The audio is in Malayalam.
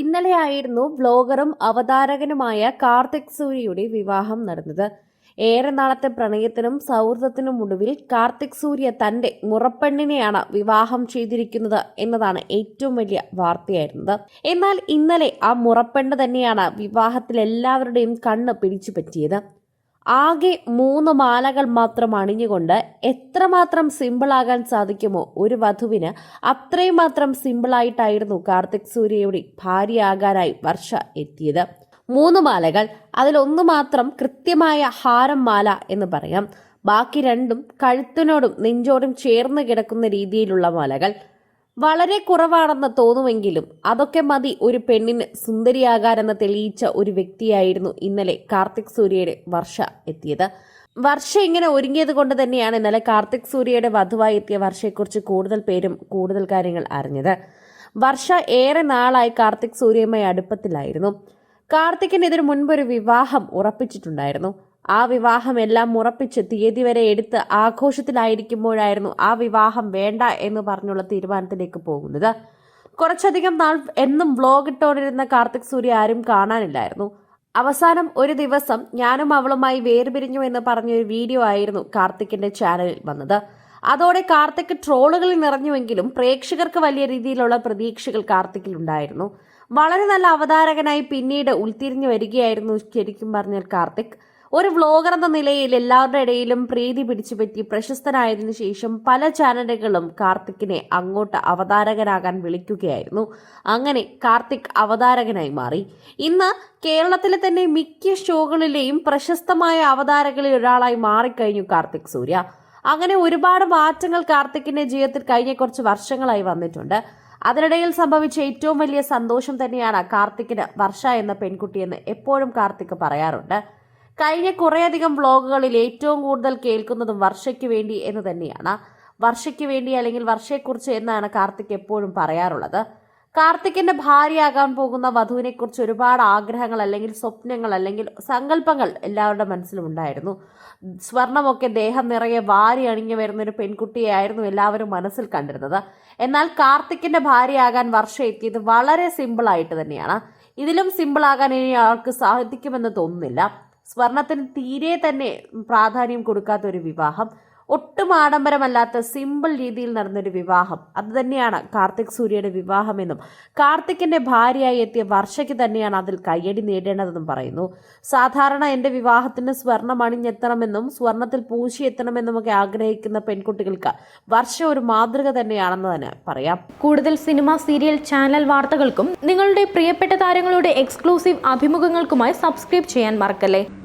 ഇന്നലെയായിരുന്നു വ്ലോഗറും അവതാരകനുമായ കാർത്തിക് സൂര്യയുടെ വിവാഹം നടന്നത്. ഏറെ നാളത്തെ പ്രണയത്തിനും സൗഹൃദത്തിനും ഒടുവിൽ കാർത്തിക് സൂര്യ തന്റെ മുറപ്പെണ്ണിനെയാണ് വിവാഹം ചെയ്തിരിക്കുന്നത് എന്നതാണ് ഏറ്റവും വലിയ വാർത്തയായിരുന്നത്. എന്നാൽ ഇന്നലെ ആ മുറപ്പെണ്ണ് തന്നെയാണ് വിവാഹത്തിൽ എല്ലാവരുടെയും കണ്ണ് പിടിച്ചു പറ്റിയത്. ആകെ മൂന്ന് മാലകൾ മാത്രം അണിഞ്ഞുകൊണ്ട് എത്രമാത്രം സിമ്പിളാകാൻ സാധിക്കുമോ ഒരു വധുവിന് അത്രയും മാത്രം സിമ്പിളായിട്ടായിരുന്നു കാർത്തിക് സൂര്യയുടെ ഭാര്യയാകാനായി വർഷ എത്തിയത്. മൂന്ന് മാലകൾ അതിലൊന്ന് മാത്രം കൃത്യമായ ഹാരം മാല എന്ന് പറയാം. ബാക്കി രണ്ടും കഴുത്തിനോടും നെഞ്ചോടും ചേർന്ന് കിടക്കുന്ന രീതിയിലുള്ള മാലകൾ. വളരെ കുറവാണെന്ന് തോന്നുമെങ്കിലും അതൊക്കെ മതി ഒരു പെണ്ണിന് സുന്ദരിയാകാരെന്ന് തെളിയിച്ച ഒരു വ്യക്തിയായിരുന്നു ഇന്നലെ കാർത്തിക് സൂര്യയുടെ വർഷ എത്തിയത്. വർഷ ഇങ്ങനെ ഒരുങ്ങിയത് കൊണ്ട് തന്നെയാണ് ഇന്നലെ കാർത്തിക് സൂര്യയുടെ വധുവായി എത്തിയ വർഷയെക്കുറിച്ച് കൂടുതൽ പേരും കൂടുതൽ കാര്യങ്ങൾ അറിഞ്ഞത്. വർഷ ഏറെ നാളായി കാർത്തിക് സൂര്യയുമായി അടുപ്പത്തിലായിരുന്നു. കാർത്തിക്കിന് ഇതിനു മുൻപൊരു വിവാഹം ഉറപ്പിച്ചിട്ടുണ്ടായിരുന്നു. ആ വിവാഹം എല്ലാം ഉറപ്പിച്ച് തീയതി വരെ എടുത്ത് ആഘോഷത്തിലായിരിക്കുമ്പോഴായിരുന്നു ആ വിവാഹം വേണ്ട എന്ന് പറഞ്ഞുള്ള തീരുമാനത്തിലേക്ക് പോകുന്നത്. കുറച്ചധികം നാൾ എന്നും വ്ലോഗ് ഇട്ടോണ്ടിരുന്ന കാർത്തിക് സൂര്യ ആരും കാണാനില്ലായിരുന്നു. അവസാനം ഒരു ദിവസം ഞാനും അവളുമായി വേർപിരിഞ്ഞു എന്ന് പറഞ്ഞൊരു വീഡിയോ ആയിരുന്നു കാർത്തിക്കിന്റെ ചാനലിൽ വന്നത്. അതോടെ കാർത്തിക് ട്രോളുകളിൽ നിറഞ്ഞുവെങ്കിലും പ്രേക്ഷകർക്ക് വലിയ രീതിയിലുള്ള പ്രതീക്ഷകൾ കാർത്തിക്കിൽ ഉണ്ടായിരുന്നു. വളരെ നല്ല അവതാരകനായി പിന്നീട് ഉൾത്തിരിഞ്ഞു വരികയായിരുന്നു ശരിക്കും പറഞ്ഞാൽ കാർത്തിക്. ഒരു വ്ലോഗർ എന്ന നിലയിൽ എല്ലാവരുടെ ഇടയിലും പ്രീതി പിടിച്ചുപറ്റി പ്രശസ്തനായതിനു ശേഷം പല ചാനലുകളും കാർത്തിക്കിനെ അങ്ങോട്ട് അവതാരകനാകാൻ വിളിക്കുകയായിരുന്നു. അങ്ങനെ കാർത്തിക് അവതാരകനായി മാറി. ഇന്ന് കേരളത്തിലെ തന്നെ മിക്ക ഷോകളിലെയും പ്രശസ്തമായ അവതാരകളിൽ ഒരാളായി മാറിക്കഴിഞ്ഞു കാർത്തിക് സൂര്യ. അങ്ങനെ ഒരുപാട് മാറ്റങ്ങൾ കാർത്തിക്കിന്റെ ജീവിതത്തിൽ കഴിഞ്ഞ കുറച്ച് വർഷങ്ങളായി വന്നിട്ടുണ്ട്. അതിനിടയിൽ സംഭവിച്ച ഏറ്റവും വലിയ സന്തോഷം തന്നെയാണ് കാർത്തിക്കിന് വർഷ എന്ന പെൺകുട്ടിയെന്ന് എപ്പോഴും കാർത്തിക് പറയാറുണ്ട്. കഴിഞ്ഞ കുറേയധികം വ്ളോഗുകളിൽ ഏറ്റവും കൂടുതൽ കേൾക്കുന്നതും വർഷയ്ക്ക് വേണ്ടി എന്ന് തന്നെയാണ്. വർഷയ്ക്ക് വേണ്ടി അല്ലെങ്കിൽ വർഷയെക്കുറിച്ച് എന്നാണ് കാർത്തിക് എപ്പോഴും പറയാറുള്ളത്. കാർത്തിക്കിന്റെ ഭാര്യയാകാൻ പോകുന്ന വധുവിനെക്കുറിച്ച് ഒരുപാട് ആഗ്രഹങ്ങൾ അല്ലെങ്കിൽ സ്വപ്നങ്ങൾ അല്ലെങ്കിൽ സങ്കല്പങ്ങൾ എല്ലാവരുടെ മനസ്സിലും ഉണ്ടായിരുന്നു. സ്വർണമൊക്കെ ദേഹം നിറയെ വാരി അണിഞ്ഞു വരുന്ന ഒരു പെൺകുട്ടിയായിരുന്നു എല്ലാവരും മനസ്സിൽ കണ്ടിരുന്നത്. എന്നാൽ കാർത്തിക്കിന്റെ ഭാര്യയാകാൻ വർഷം എത്തിയത് വളരെ സിമ്പിളായിട്ട് തന്നെയാണ്. ഇതിലും സിമ്പിളാകാൻ ഇനി ആൾക്ക് സാധിക്കുമെന്ന് തോന്നുന്നില്ല. സ്വർണത്തിന് തീരെ തന്നെ പ്രാധാന്യം കൊടുക്കാത്ത ഒരു വിവാഹം ഒട്ടും ആഡംബരമല്ലാത്ത സിമ്പിൾ രീതിയിൽ നടന്നൊരു വിവാഹം. അത് തന്നെയാണ് കാർത്തിക് സൂര്യയുടെ വിവാഹമെന്നും കാർത്തിക്കിന്റെ ഭാര്യയായി എത്തിയ വർഷയ്ക്ക് തന്നെയാണ് അതിൽ കയ്യടി നേടേണ്ടതെന്നും പറയുന്നു. സാധാരണ എന്റെ വിവാഹത്തിന് സ്വർണം അണിഞ്ഞെത്തണമെന്നും സ്വർണത്തിൽ പൂശിയെത്തണമെന്നും ഒക്കെ ആഗ്രഹിക്കുന്ന പെൺകുട്ടികൾക്ക് വർഷ ഒരു മാതൃക തന്നെയാണെന്ന് തന്നെ പറയാം. കൂടുതൽ സിനിമ സീരിയൽ ചാനൽ വാർത്തകൾക്കും നിങ്ങളുടെ പ്രിയപ്പെട്ട താരങ്ങളുടെ എക്സ്ക്ലൂസീവ് അഭിമുഖങ്ങൾക്കുമായി സബ്സ്ക്രൈബ് ചെയ്യാൻ മറക്കല്ലേ?